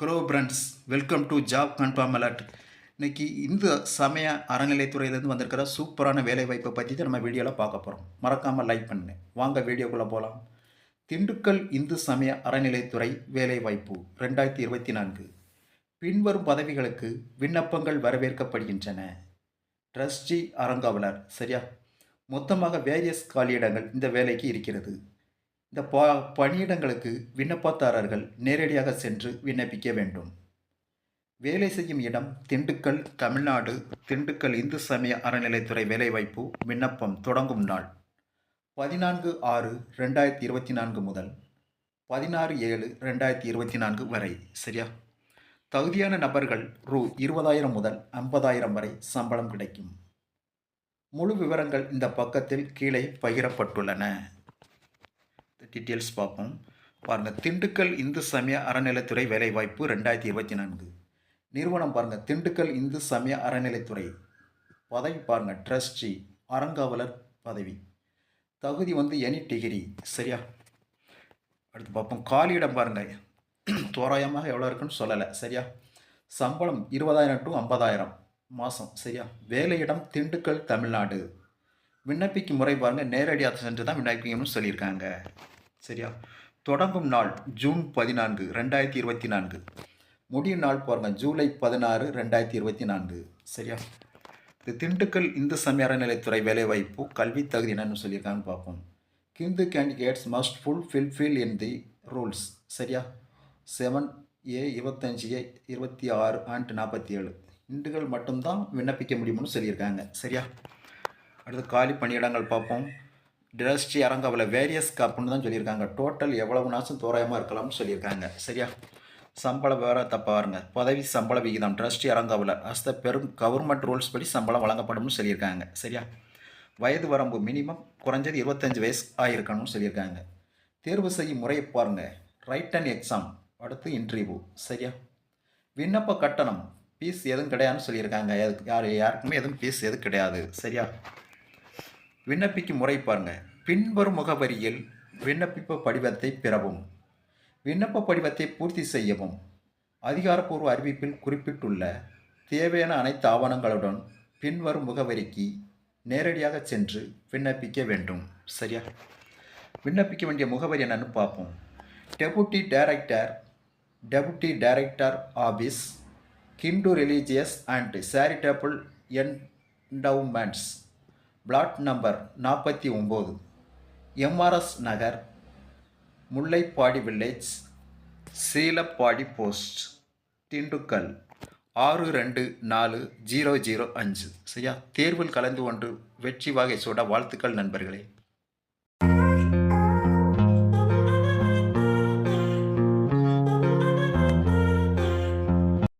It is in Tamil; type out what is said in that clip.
Hello friends welcome to job confirm alert இன்னைக்கு இந்து சமய அறநிலைத்துறையிலேருந்து வந்திருக்கிற சூப்பரான வேலைவாய்ப்பை பற்றி தான் நம்ம வீடியோவில் பார்க்க போகிறோம் மறக்காமல் லைக் பண்ணு வாங்க வீடியோக்குள்ளே போகலாம் திண்டுக்கல் இந்து சமய அறநிலைத்துறை வேலைவாய்ப்பு ரெண்டாயிரத்தி இருபத்தி நான்கு. பின்வரும் பதவிகளுக்கு விண்ணப்பங்கள் வரவேற்கப்படுகின்றன. ட்ரஸ்டி அறங்காவலர் சரியா? மொத்தமாக வேரியஸ் காலியிடங்கள் இந்த வேலைக்கு இருக்கிறது. இந்த ப பணியிடங்களுக்கு விண்ணப்பதாரர்கள் நேரடியாக சென்று விண்ணப்பிக்க வேண்டும். வேலை செய்யும் இடம் திண்டுக்கல் தமிழ்நாடு திண்டுக்கல் இந்து சமய அறநிலைத்துறை வேலைவாய்ப்பு விண்ணப்பம் தொடங்கும் நாள். பதினான்கு ஆறு ரெண்டாயிரத்தி இருபத்தி நான்கு முதல் பதினாறு ஏழு ரெண்டாயிரத்தி இருபத்தி நான்கு வரை. சரியா? தகுதியான நபர்கள் ரூ. இருபதாயிரம் முதல் ஐம்பதாயிரம் வரை சம்பளம் கிடைக்கும். முழு விவரங்கள் இந்த பக்கத்தில் கீழே பகிரப்பட்டுள்ளன. டீட்டெயில்ஸ் பார்ப்போம். பாருங்கள் திண்டுக்கல் இந்து சமய அறநிலைத்துறை வேலைவாய்ப்பு ரெண்டாயிரத்தி இருபத்தி நான்கு. நிறுவனம் பாருங்கள் திண்டுக்கல் இந்து சமய அறநிலைத்துறை பதவி பாருங்கள் ட்ரஸ்டி அறங்காவலர் பதவி. தகுதி வந்து எனி டிகிரி சரியா? அடுத்து பார்ப்போம் காலியிடம் பாருங்கள் தோராயமாக எவ்வளோ இருக்குன்னு சொல்லலை சரியா? சம்பளம் இருபதாயிரம் டு ஐம்பதாயிரம் மாதம் சரியா? வேலையிடம் திண்டுக்கல் தமிழ்நாடு. விண்ணப்பிக்கும் முறை பாருங்கள் நேரடியாக சென்று தான் விண்ணப்பிக்கணும்னு சொல்லியிருக்காங்க. சரியா? தொடங்கும் நாள் ஜூன் பதினான்கு ரெண்டாயிரத்தி இருபத்தி நான்கு. முடியும் நாள் பாருங்கள் ஜூலை பதினாறு ரெண்டாயிரத்தி இருபத்தி நான்கு. சரியா? இது திண்டுக்கல் இந்து சமய அறநிலைத்துறை வேலைவாய்ப்பு கல்வி தகுதி என்னன்னு சொல்லியிருக்காங்கன்னு பார்ப்போம். Hindu candidates must full fulfil in the rules சரியா? செவன் ஏ இருபத்தஞ்சி ஏ இருபத்தி ஆறு அண்ட் நாற்பத்தி ஏழு. இண்டுகள் மட்டும்தான் விண்ணப்பிக்க முடியும்னு சொல்லியிருக்காங்க. சரியா? அடுத்து காலி பணியிடங்கள் பார்ப்போம். டிரஸ்டி அரங்கவில் வேரியஸ் கப்புன்னு தான் சொல்லியிருக்காங்க. டோட்டல் எவ்வளவு நாச்சும் தோராயமாக இருக்கலாம்னு சொல்லியிருக்காங்க. சரியா? சம்பள விவரம் தப்பாக பாருங்க. பதவி சம்பள விகிதம். ட்ரஸ்டி அரங்காவில் அஸ் த பெரும் கவர்மெண்ட் ரூல்ஸ் படி சம்பளம் வழங்கப்படும்னு சொல்லியிருக்காங்க. சரியா? வயது வரம்பு மினிமம் குறைஞ்சது இருபத்தஞ்சு வயசு ஆகிருக்கணும்னு சொல்லியிருக்காங்க. தேர்வு செய்யும் முறையை பாருங்க. ரைட் அண்ட் எக்ஸாம் அடுத்து இன்டர்வியூ சரியா? விண்ணப்ப கட்டணம். ஃபீஸ் எதுவும் கிடையாதுன்னு சொல்லியிருக்காங்க. யார் யாருக்குமே எதுவும் ஃபீஸ் எதுவும் கிடையாது. சரியா? விண்ணப்பிக்கும் முறை பாருங்கள் பின்வரும் முகவரியில் விண்ணப்பிப்பு படிவத்தை பெறவும் விண்ணப்ப படிவத்தை பூர்த்தி செய்யவும் அதிகாரப்பூர்வ அறிவிப்பில் குறிப்பிட்டுள்ள தேவையான அனைத்து ஆவணங்களுடன் பின்வரும் முகவரிக்கு நேரடியாக சென்று விண்ணப்பிக்க வேண்டும். சரியா? விண்ணப்பிக்க வேண்டிய முகவரி என்னன்னு பார்ப்போம். Deputy director deputy director office Hindu religious and charitable endowments plot number நாற்பத்தி ஒம்பது. M R S Nagar Mullaipadi village Seelapadi post Dindigul ஆறு ரெண்டு நாலு ஜீரோ ஜீரோ அஞ்சு. சரியா? தேர்வில் கலந்து கொண்டு வெற்றி வாகை சூட வாழ்த்துக்கள் நண்பர்களே.